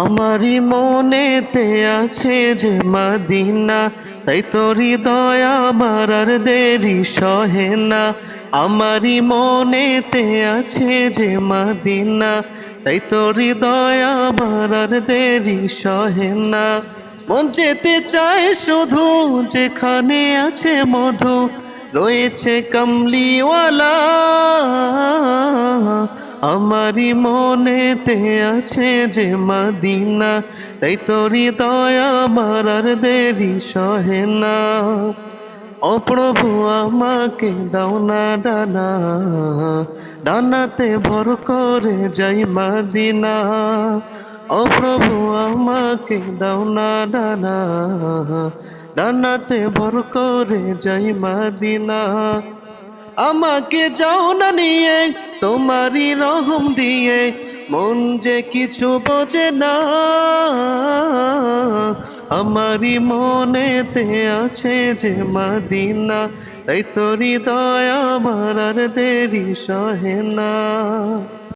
আমারই মনেতে আছে যে মাদিনা, তাই তোর দয়া আর দেরি সহে না। আমারই মনেতে আছে যে মাদিনা, তাই তোর দয়া আর দেরি সহে না। মন যেতে চায় শুধু যেখানে আছে মধু, রয়েছে কমলিওয়ালা। আমারই মনেতে আছে যে মাদিনা, তাই তোরই দয়া আমার আর দেরি সহে না। ও প্রভু, আমাকে দাও না ডানা, ডানাতে ভর করে যাই মাদিনা। ও প্রভু, আমাকে দাও না ডানা, ডানাতে ভর করে যাই মাদিনা। আমাকে যাও না নিয়ে তোমারই রহম দিয়ে মন যে কিছু বোঝে না। আমারই মনেতে আছে যে মাদিনা, তাই তোরই দয়া মারার দেরি সহে না।